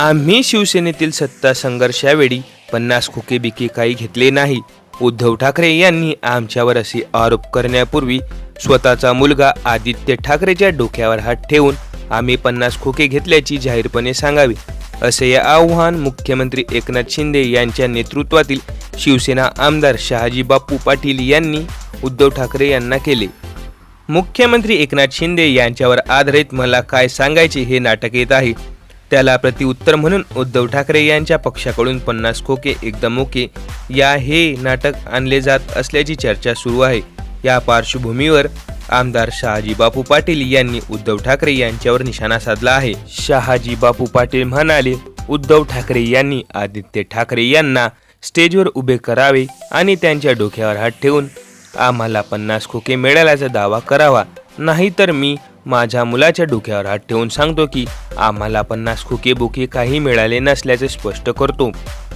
आम्ही शिवसेनेतील सत्ता संघर्षावेळी पन्नास खोके बिके काही घेतले नाही. उद्धव ठाकरे यांनी आमच्यावर असे आरोप करण्यापूर्वी स्वतःचा मुलगा आदित्य ठाकरेच्या डोक्यावर हात ठेवून आम्ही पन्नास खोके घेतल्याची जाहीरपणे सांगावे असे या आव्हान मुख्यमंत्री एकनाथ शिंदे यांच्या नेतृत्वातील शिवसेना आमदार शहाजी बापू पाटील यांनी उद्धव ठाकरे यांना केले. मुख्यमंत्री एकनाथ शिंदे यांच्यावर आधारित मला काय सांगायचे हे नाटक येत आहे त्याला प्रतिउत्तर म्हणून उद्धव ठाकरे यांच्या पक्षाकडून पन्नास खोके एकदम ओके. या हे नाटक आणले जात असल्याची चर्चा सुरू आहे. या पार्श्वभूमीवर आमदार शहाजी बापू पाटील यांनी उद्धव ठाकरे यांच्यावर निशाणा साधला आहे. शहाजी बापू पाटील म्हणाले उद्धव ठाकरे यांनी आदित्य ठाकरे यांना स्टेजवर उभे करावे आणि त्यांच्या डोक्यावर हात ठेवून आम्हाला पन्नास खोके मिळाल्याचा दावा करावा. नाहीतर मी माझ्या मुलाच्या डोक्यावर हात ठेवून सांगतो की आम्हाला पन्नास खुके बुके काही मिळाले नसल्याचे स्पष्ट करतो.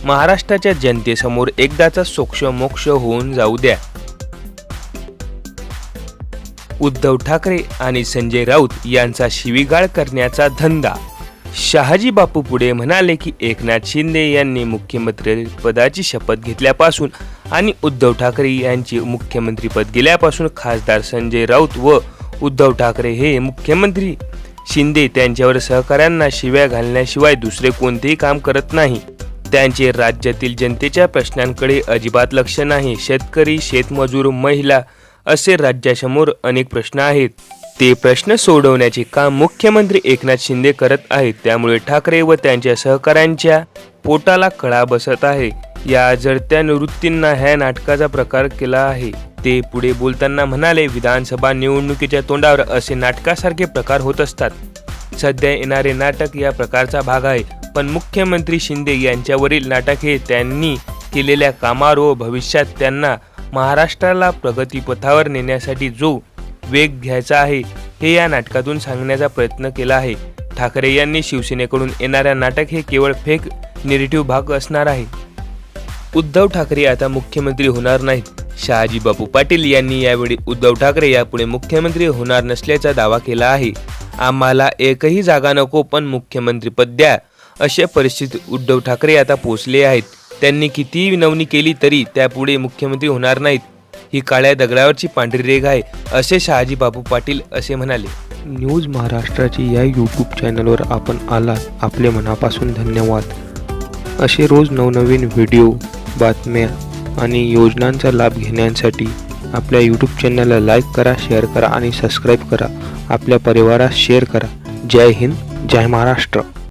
महाराष्ट्राच्या जनतेसमोर एकदाचा सोक्ष मोक्ष होऊन जाऊ द्या. उद्धव ठाकरे आणि संजय राऊत यांचा शिवीगाळ करण्याचा धंदा. शहाजी बापू पुढे म्हणाले की एकनाथ शिंदे यांनी मुख्यमंत्री पदाची शपथ घेतल्यापासून आणि उद्धव ठाकरे यांची मुख्यमंत्रीपद गेल्यापासून खासदार संजय राऊत व उद्धव ठाकरे हे मुख्यमंत्री शिंदे त्यांच्यावर सहकाऱ्यांना शिव्या घालण्याशिवाय दुसरे कोणतेही काम करत नाही. त्यांचे राज्यातील जनतेच्या प्रश्नांकडे अजिबात लक्ष नाही. शेतकरी शेतमजूर महिला असे राज्यासमोर अनेक प्रश्न आहेत. ते प्रश्न सोडवण्याचे काम मुख्यमंत्री एकनाथ शिंदे करत आहेत. त्यामुळे ठाकरे व त्यांच्या सहकाऱ्यांच्या पोटाला कळा बसत आहे. या जडत्या निवृत्तींना ह्या नाटकाचा प्रकार केला आहे. ते पुढे बोलताना म्हणाले विधानसभा निवडणुकीच्या तोंडावर असे नाटकासारखे प्रकार होत असतात. सध्या येणारे नाटक या प्रकारचा भाग आहे. पण मुख्यमंत्री शिंदे यांच्यावरील नाटक हे त्यांनी केलेल्या कामावर व भविष्यात त्यांना महाराष्ट्राला प्रगतीपथावर नेण्यासाठी जो वेग घ्यायचा आहे हे या नाटकातून सांगण्याचा प्रयत्न केला आहे. ठाकरे यांनी शिवसेनेकडून येणाऱ्या नाटक हे केवळ फेक निरेटिव्ह भाग असणार आहे. उद्धव ठाकरे आता मुख्यमंत्री होणार नाहीत. शहाजी बापू पाटील यांनी यावेळी उद्धव ठाकरे यापुढे मुख्यमंत्री होणार नसल्याचा दावा केला आहे. आम्हाला एकही जागा नको पण मुख्यमंत्रीपद द्या अशा परिस्थितीत उद्धव ठाकरे आता पोचले आहेत. त्यांनी कितीही विनवणी केली तरी त्यापुढे मुख्यमंत्री होणार नाहीत. ही काळ्या दगडावरची पांढरी रेघ आहे असे शहाजी बापू पाटील असे म्हणाले. न्यूज महाराष्ट्राची या यूट्यूब चॅनलवर आपण आलात. आपले मनापासून धन्यवाद. असे रोज नवनवीन व्हिडिओ बातम्या आणि योजनांचा लाभ घेण्यासाठी आपल्या यूट्यूब चॅनलला लाईक करा शेअर करा आणि सबस्क्राईब करा. आपल्या परिवारास शेअर करा. जय हिंद जय महाराष्ट्र.